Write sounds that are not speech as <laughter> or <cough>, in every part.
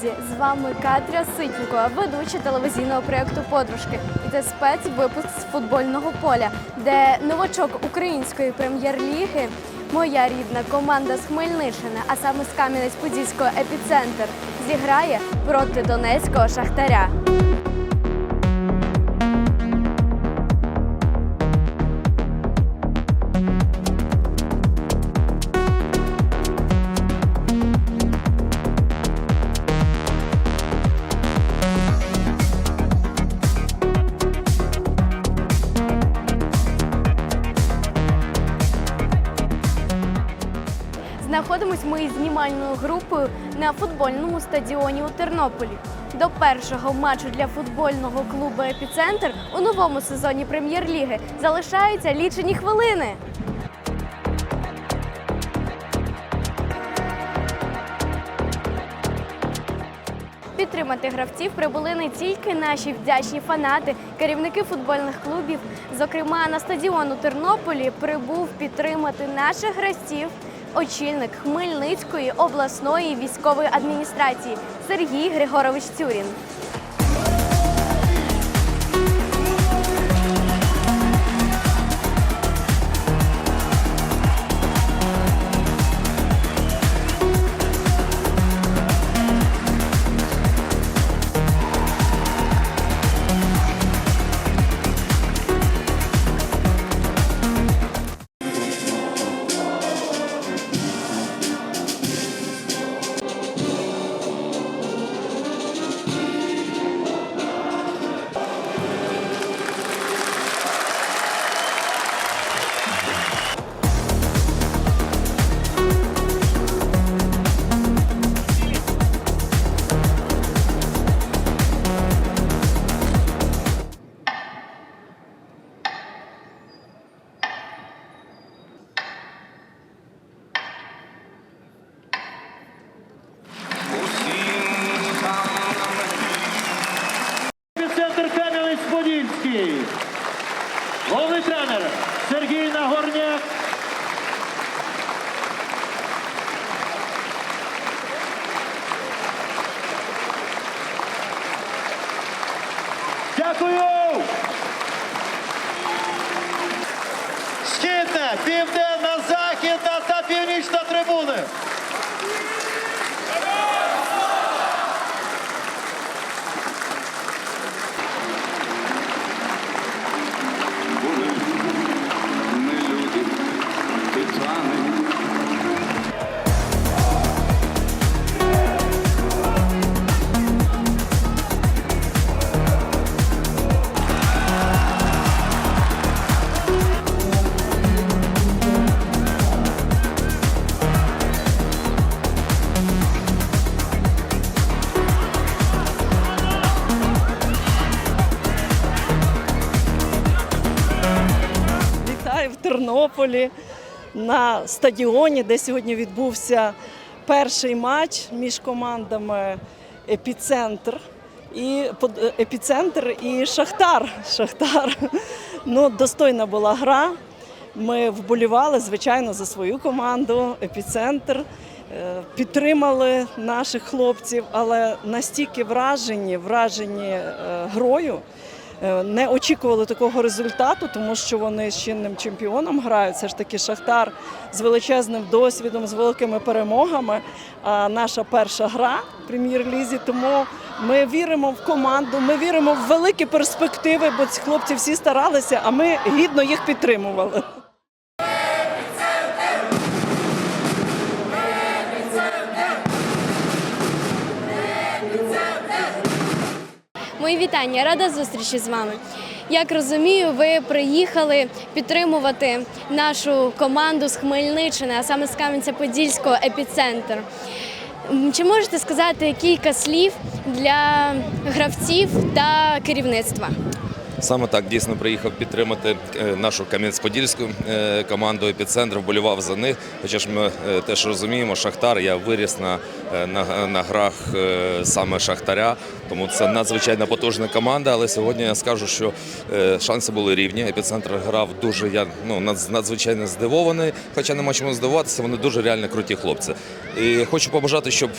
друзі! З вами Катря Ситнікова, ведуча телевізійного проєкту Подружки. І це спецвипуск з футбольного поля, де новачок української прем'єр-ліги, моя рідна команда з Хмельниччини, а саме з Кам'янець-Подільського епіцентр, зіграє проти Донецького шахтаря. Знімальною групою на футбольному стадіоні у Тернополі. До першого матчу для футбольного клубу Епіцентр у новому сезоні прем'єр-ліги залишаються лічені хвилини. Підтримати гравців прибули не тільки наші вдячні фанати, керівники футбольних клубів. Зокрема, на стадіон у Тернополі прибув підтримати наших гравців очільник Хмельницької обласної військової адміністрації Сергій Григорович Тюрін. Тернополі на стадіоні, де сьогодні відбувся перший матч між командами Епіцентр і епіцентр і Шахтар. Шахтар. Ну, достойна була гра. Ми вболівали, звичайно, за свою команду, епіцентр. Е, Підтримали наших хлопців, але настільки вражені, вражені е, грою. Е, Не очікували такого результату, тому що вони з чинним чемпіоном грають. Це ж таки Шахтар з величезним досвідом, з великими перемогами. А наша перша гра в прем'єр-лізі. Тому ми віримо в команду, ми віримо в великі перспективи, бо ці хлопці всі старалися, а ми гідно їх підтримували. Мої вітання, рада зустрічі з вами. Як розумію, ви приїхали підтримувати нашу команду з Хмельниччини, а саме з Кам'янця-Подільського епіцентр. Чи можете сказати кілька слів для гравців та керівництва? Саме так дійсно приїхав підтримати е, нашу Кам'янець-Подільську е, команду епіцентр, вболівав за них. Хоча ж ми е, теж розуміємо, Шахтар. Я виріс на, на, на грах саме Шахтаря, тому це надзвичайно потужна команда. Але сьогодні я скажу, що шанси були рівні. Епіцентр грав дуже я ну надз- надзвичайно здивований. Хоча нема чому здивуватися, вони дуже реально круті хлопці. І хочу побажати, щоб.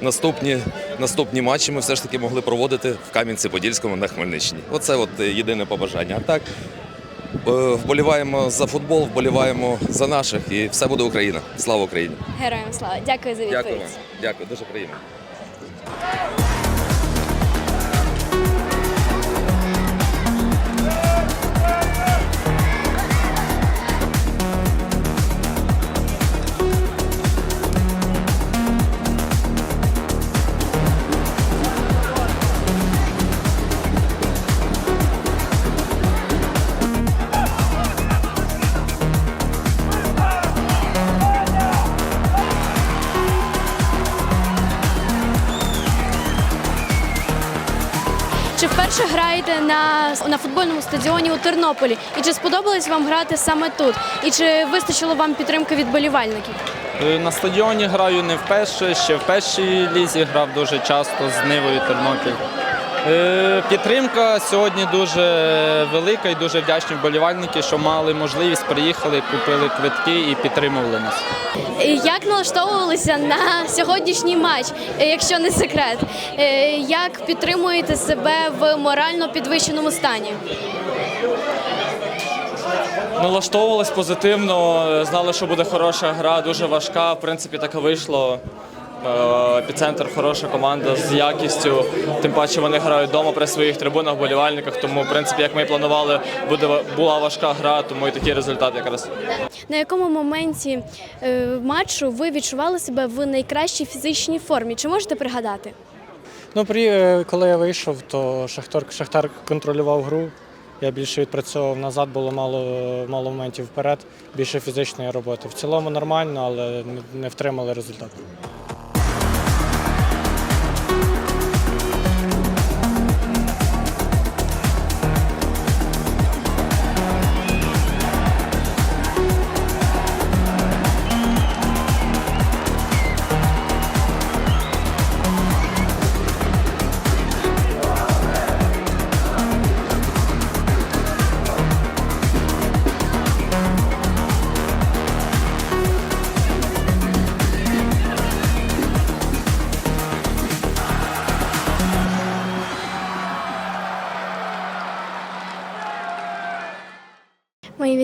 Наступні, наступні матчі ми все ж таки могли проводити в Кам'янці-Подільському на Хмельниччині. Оце от єдине побажання. А так е, вболіваємо за футбол, вболіваємо за наших і все буде Україна. Слава Україні! Героям слава! Дякую за відповідь. Дякую вам. Дякую, дуже приємно. Вперше граєте на, на футбольному стадіоні у Тернополі? І чи сподобалось вам грати саме тут? І чи вистачило вам підтримки від болівальників? Е, На стадіоні граю не вперше, ще в першій лізі грав дуже часто з Нивою Тернопіль. Е, Підтримка сьогодні дуже велика і дуже вдячні вболівальники, що мали можливість, приїхали, купили квитки і підтримували нас. Е, Як налаштовувалися на сьогоднішній матч, е, якщо не секрет? Е, Як підтримуєте себе в морально підвищеному стані? Налаштовувались позитивно, знали, що буде хороша гра, дуже важка. В принципі, так і вийшло. Е, Епіцентр хороша команда з якістю. Тим паче вони грають вдома при своїх трибунах, вболівальниках. Тому, в принципі, як ми і планували, буде була важка гра, тому і такий результат якраз. На якому моменті е, матчу ви відчували себе в найкращій фізичній формі? Чи можете пригадати? Ну, при, е, коли я вийшов, то Шахтар, Шахтар контролював гру. Я більше відпрацьовував назад, було мало, мало моментів вперед, більше фізичної роботи. В цілому нормально, але не, не втримали результат.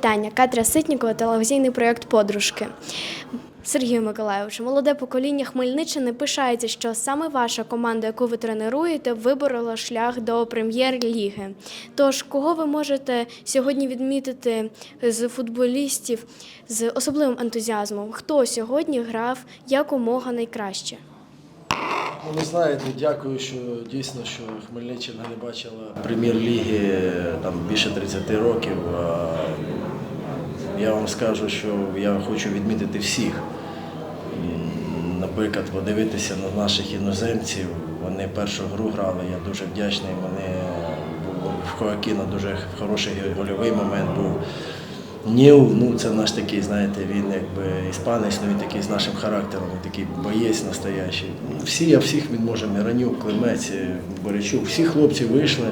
Вітання. Катря Ситнікова, телевізійний проєкт Подружки. Сергію Миколайовичу, молоде покоління Хмельниччини пишається, що саме ваша команда, яку ви тренуєте, виборола шлях до прем'єр-ліги. Тож, кого ви можете сьогодні відмітити з футболістів з особливим ентузіазмом? Хто сьогодні грав якомога найкраще? Ну, ви знаєте, дякую, що дійсно, що Хмельниччина не бачила прем'єр-ліги там більше 30 років. Я вам скажу, що я хочу відмітити всіх. Наприклад, подивитися на наших іноземців. Вони першу гру грали, я дуже вдячний. Вони в Хоакіна дуже хороший гольовий момент був. Ніл, ну це наш такий, знаєте, він якби іспанець, ну він такий з нашим характером, такий боєць настоящий. Ну, Всі, я всіх відможемо, Миранюк, Климець, Борячук, всі хлопці вийшли,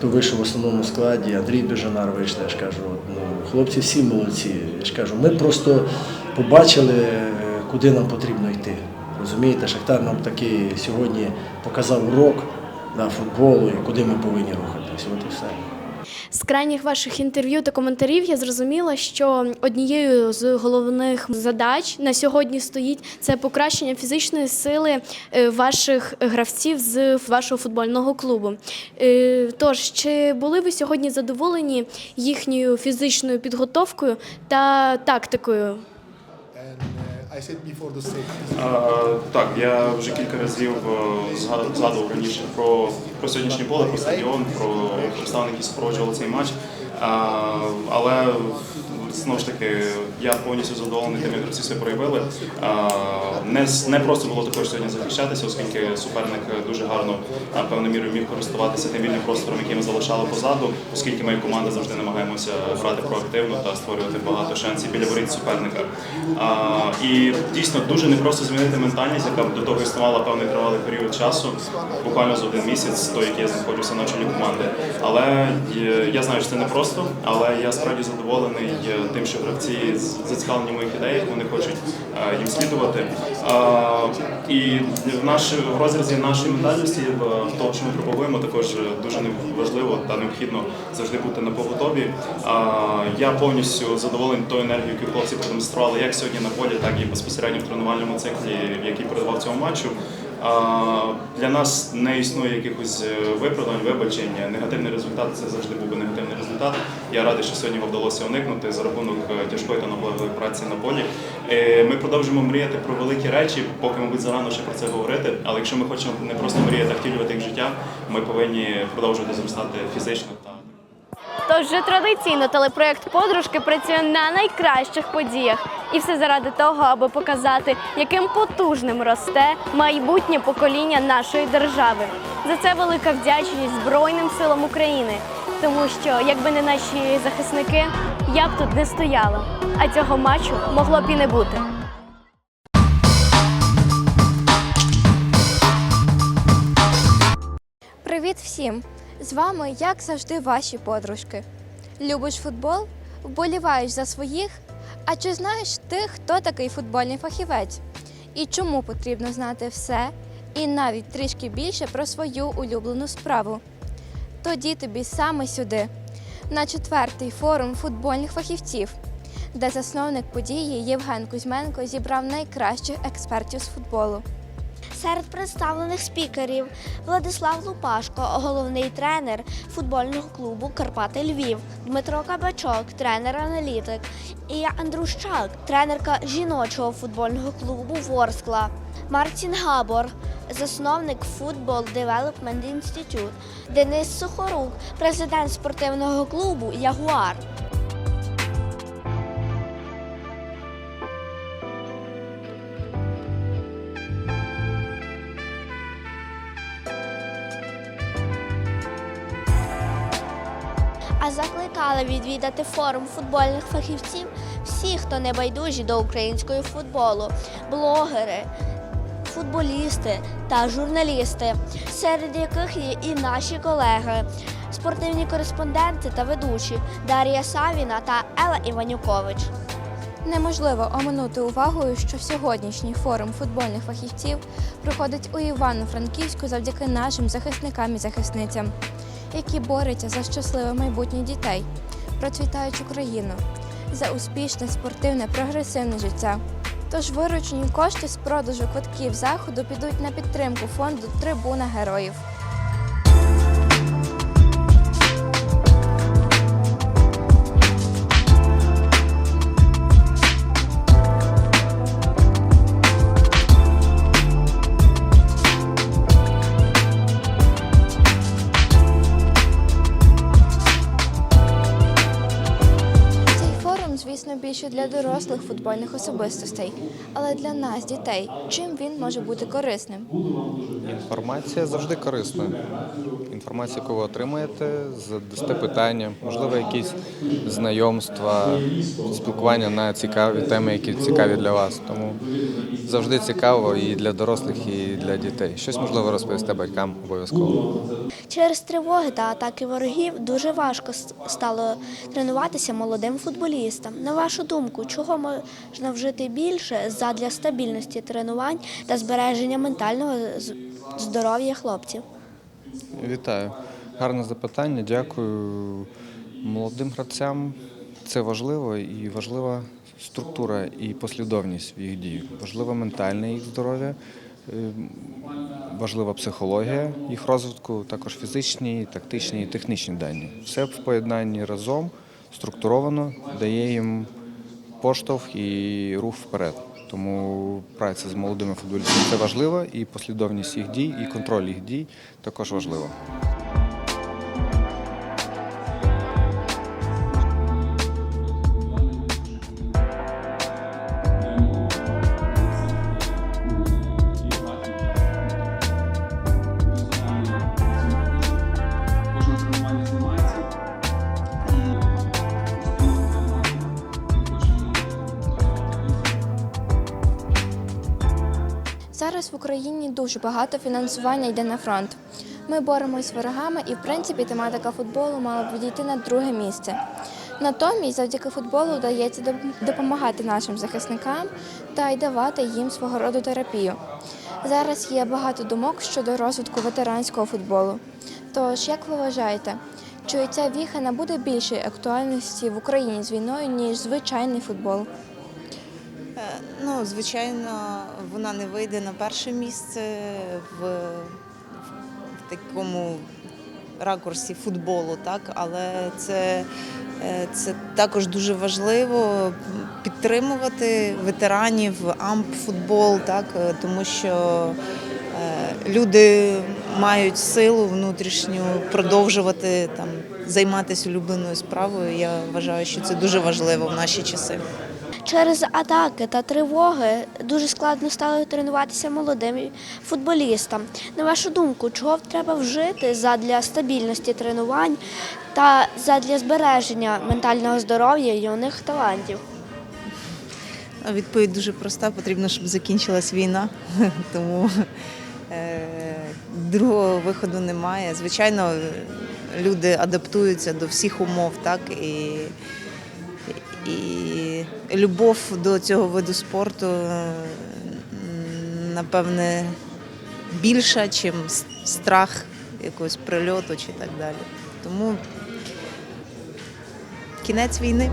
хто вийшов в основному складі, Андрій Бежанар вийшов, я ж кажу. Ну, хлопці всі молодці. Я ж кажу, ми просто побачили, е, куди нам потрібно йти. Розумієте, Шахтар нам такий сьогодні показав урок да, футболу і куди ми повинні рухатись. От і все. З крайніх ваших інтерв'ю та коментарів я зрозуміла, що однією з головних задач на сьогодні стоїть це покращення фізичної сили е, ваших гравців з вашого футбольного клубу. Е, Тож, чи були ви сьогодні задоволені їхньою фізичною підготовкою та тактикою? Так, я вже кілька разів е, згадував раніше про, про сьогоднішнє поле, про стадіон, про представники, які супроводжували цей матч. Але знову ж таки я повністю задоволений тим, як гравці себе проявили. Не, не просто було також сьогодні захищатися, оскільки суперник дуже гарно певною мірою міг користуватися тим вільним простором, який ми залишали позаду, оскільки ми команда завжди намагаємося грати проактивно та створювати багато шансів біля воріт суперника. І дійсно дуже непросто змінити ментальність, яка до того існувала певний тривалий період часу, буквально за один місяць, той, який я знаходжуся на чолі команди. Але е, я знаю, що це непросто. просто, але я справді задоволений е, тим, що гравці зацікавлені в моїх ідеях, вони хочуть е, їм слідувати. І в наш в розрізі нашої ментальності, в того, що ми пропагуємо, також е, дуже важливо та необхідно завжди бути на поготові. Я повністю задоволений тою енергією, яку хлопці продемонстрували як сьогодні на полі, так і безпосередньо в тренувальному циклі, який передавав цьому матчу. Для нас не існує якихось е, виправдань, вибачень. Негативний результат це завжди був би негативний результат. Я радий, що сьогодні вдалося уникнути за рахунок е, тяжкої та наполегливої праці на полі. Е, Ми продовжуємо мріяти про великі речі, поки, мабуть, зарано ще про це говорити. Але якщо ми хочемо не просто мріяти, а втілювати їх життя, ми повинні продовжувати зростати фізично та Тож вже традиційно телепроект Подружки працює на найкращих подіях. І все заради того, аби показати, яким потужним росте майбутнє покоління нашої держави. За це велика вдячність Збройним силам України. Тому що, якби не наші захисники, я б тут не стояла. А цього матчу могло б і не бути. Привіт всім! З вами, як завжди, ваші подружки. Любиш футбол? Вболіваєш за своїх? А чи знаєш ти, хто такий футбольний фахівець? І чому потрібно знати все і навіть трішки більше про свою улюблену справу? Тоді тобі саме сюди, на четвертий форум футбольних фахівців, де засновник події Євген Кузьменко зібрав найкращих експертів з футболу. Серед представлених спікерів Владислав Лупашко, головний тренер футбольного клубу Карпати Львів, Дмитро Кабачок, тренер-аналітик, і Андрущак, тренерка жіночого футбольного клубу Ворскла, Мартін Габор, засновник Football Development Institute, Денис Сухорук, президент спортивного клубу Ягуар. Закликали відвідати форум футбольних фахівців всі, хто не байдужі до українського футболу, блогери, футболісти та журналісти, серед яких є і наші колеги, спортивні кореспонденти та ведучі Дар'я Савіна та Ела Іванюкович. Неможливо оминути увагою, що сьогоднішній форум футбольних фахівців проходить у Івано-Франківську завдяки нашим захисникам і захисницям, які борються за щасливе майбутнє дітей, процвітаючу країну, за успішне, спортивне, прогресивне життя. Тож виручені кошти з продажу квитків заходу підуть на підтримку фонду Трибуна героїв. Більше для дорослих футбольних особистостей, але для нас, дітей, чим він може бути корисним? Інформація завжди корисна. Інформація, яку ви отримаєте, задасте питання, можливо, якісь знайомства, спілкування на цікаві теми, які цікаві для вас. Тому завжди цікаво і для дорослих, і для дітей. Щось можливо розповісти батькам обов'язково. Через тривоги та атаки ворогів дуже важко стало тренуватися молодим футболістам. На вашу думку, чого можна вжити більше задля стабільності тренувань та збереження ментального здоров'я хлопців? Вітаю. Гарне запитання. Дякую молодим гравцям. Це важливо і важлива структура і послідовність в їх дій. Важливо ментальне їх здоров'я, е, важлива психологія їх розвитку, також фізичні, тактичні і технічні дані. Все в поєднанні разом структуровано дає їм поштовх і рух вперед. Тому праця з молодими футболістами це важливо, і послідовність їх дій, і контроль їх дій також важливо. В Україні дуже багато фінансування йде на фронт. Ми боремось з ворогами і, в принципі, тематика футболу мала б відійти на друге місце. Натомість, завдяки футболу вдається допомагати нашим захисникам та й давати їм свого роду терапію. Зараз є багато думок щодо розвитку ветеранського футболу. Тож, як ви вважаєте, чи ця віха набуде більшої актуальності в Україні з війною, ніж звичайний футбол? Е, Ну, звичайно, вона не вийде на перше місце в, в такому ракурсі футболу, так? але це, е, це також дуже важливо підтримувати ветеранів, амп-футбол, так? е, тому що люди мають силу внутрішню продовжувати там, займатися улюбленою справою. Я вважаю, що це дуже важливо в наші часи. Через атаки та тривоги дуже складно стало тренуватися молодим футболістам. На вашу думку, чого треба вжити задля стабільності тренувань та задля збереження ментального здоров'я юних талантів? Відповідь дуже проста. Потрібно, щоб закінчилась війна, <laughs> тому е, другого виходу немає. Звичайно, люди адаптуються до всіх умов, так і, і любов до цього виду спорту, е, напевне, більша, ніж страх якогось прильоту чи так далі. Тому кінець війни.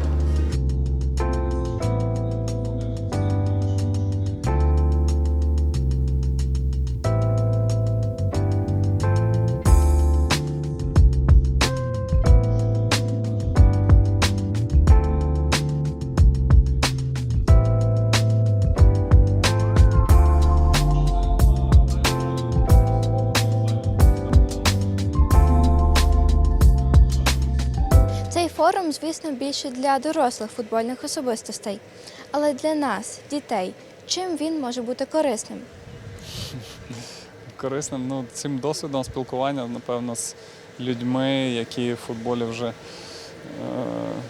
Звісно, більше для дорослих футбольних особистостей. Але для нас, дітей, чим він може бути корисним? корисним. Ну, цим досвідом спілкування, напевно, з людьми, які в футболі вже е,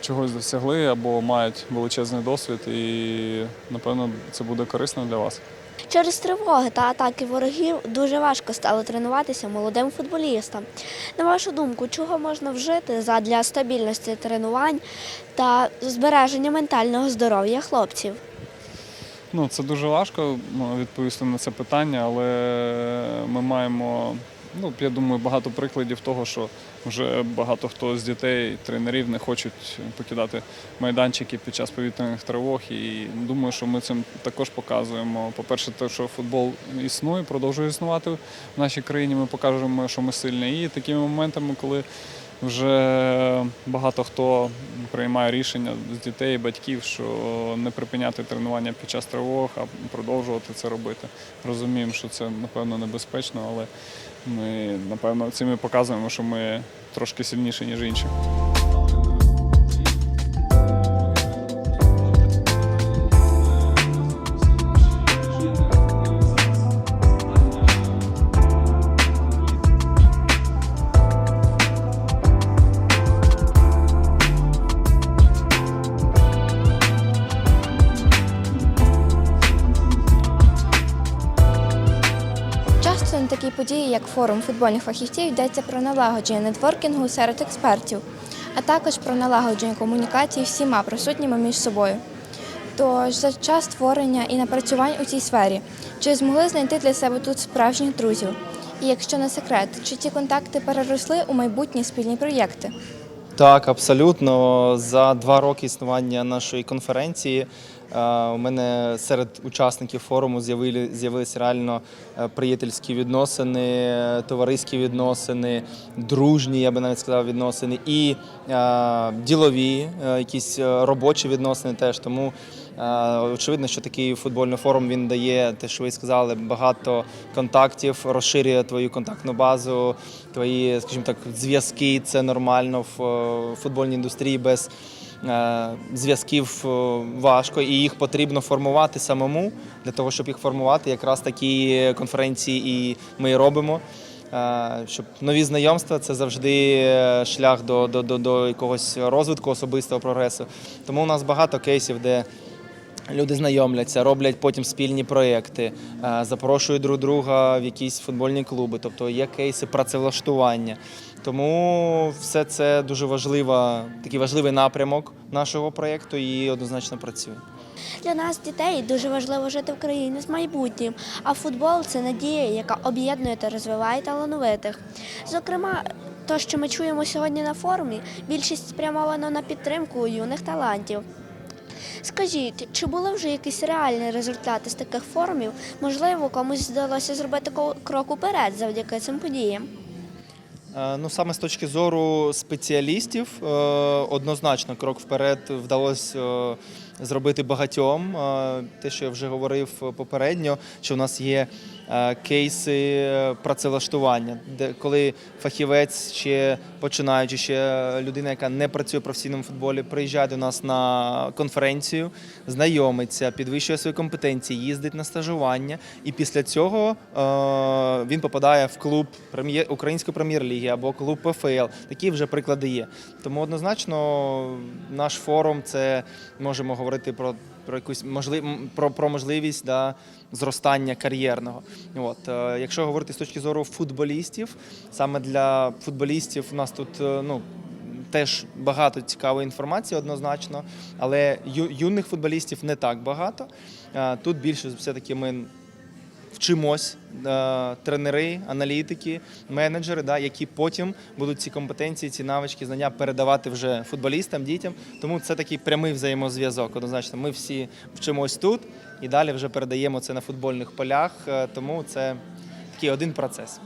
чогось досягли або мають величезний досвід, і напевно це буде корисно для вас. Через тривоги та атаки ворогів дуже важко стало тренуватися молодим футболістам. На вашу думку, чого можна вжити задля стабільності тренувань та збереження ментального здоров'я хлопців? Ну, це дуже важко ну, відповісти на це питання, але ми маємо, ну, я думаю, багато прикладів того, що вже багато хто з дітей, тренерів не хочуть покидати майданчики під час повітряних тривог. І думаю, що ми цим також показуємо. По-перше, те, що футбол існує, продовжує існувати в нашій країні. Ми покажемо, що ми сильні. І такими моментами, коли вже багато хто приймає рішення з дітей батьків, що не припиняти тренування під час тривог, а продовжувати це робити. Розуміємо, що це напевно небезпечно, але ми напевно цим і показуємо, що ми трошки сильніші, ніж інші. Форум футбольних фахівців, йдеться про налагодження нетворкінгу серед експертів, а також про налагодження комунікації всіма присутніми між собою. Тож за час створення і напрацювань у цій сфері, чи змогли знайти для себе тут справжніх друзів? І якщо не секрет, чи ці контакти переросли у майбутні спільні проєкти? Так, абсолютно. За два роки існування нашої конференції у мене серед учасників форуму з'явили, з'явилися реально е, приятельські відносини, е, товариські відносини, дружні, я би навіть сказав, відносини, і е, ділові, е, якісь е, робочі відносини теж. Тому е, очевидно, що такий футбольний форум він дає те, що ви сказали, багато контактів, розширює твою контактну базу, твої, скажімо так, зв'язки. Це нормально в е, футбольній індустрії без е, зв'язків е, важко, і їх потрібно формувати самому. Для того, щоб їх формувати, якраз такі конференції і ми робимо. Е, Щоб нові знайомства це завжди е, шлях до, до, до, до якогось розвитку особистого прогресу. Тому у нас багато кейсів, де Люди знайомляться, роблять потім спільні проєкти, е, запрошують друг друга в якісь футбольні клуби, тобто є кейси працевлаштування. Тому все це дуже важлива, такий важливий напрямок нашого проєкту і однозначно працює. Для нас, дітей, дуже важливо жити в країні з майбутнім, а футбол це надія, яка об'єднує та розвиває талановитих. Зокрема, то, що ми чуємо сьогодні на форумі, більшість спрямовано на підтримку юних талантів. Скажіть, чи були вже якісь реальні результати з таких форумів? Можливо, комусь вдалося зробити крок уперед завдяки цим подіям? Е, Ну, саме з точки зору спеціалістів, е, однозначно крок вперед вдалося е, зробити багатьом. Е, Те, що я вже говорив попередньо, що в нас є е, кейси працевлаштування, де коли фахівець ще починаючи, ще людина, яка не працює в професійному футболі, приїжджає до нас на конференцію, знайомиться, підвищує свої компетенції, їздить на стажування, і після цього е, він попадає в клуб української прем'єр-ліги або клуб ПФЛ. Такі вже приклади є. Тому однозначно наш форум це можемо говорити про. Про якусь можлив... про, про можливість да, зростання кар'єрного. От е, якщо говорити з точки зору футболістів, саме для футболістів у нас тут е, ну теж багато цікавої інформації однозначно, але ю, юних футболістів не так багато. Е, Тут більше все-таки ми вчимось, е, тренери, аналітики, менеджери, да, які потім будуть ці компетенції, ці навички, знання передавати вже футболістам, дітям. Тому це такий прямий взаємозв'язок. Однозначно, ми всі вчимось тут і далі вже передаємо це на футбольних полях. Е, Тому це такий один процес.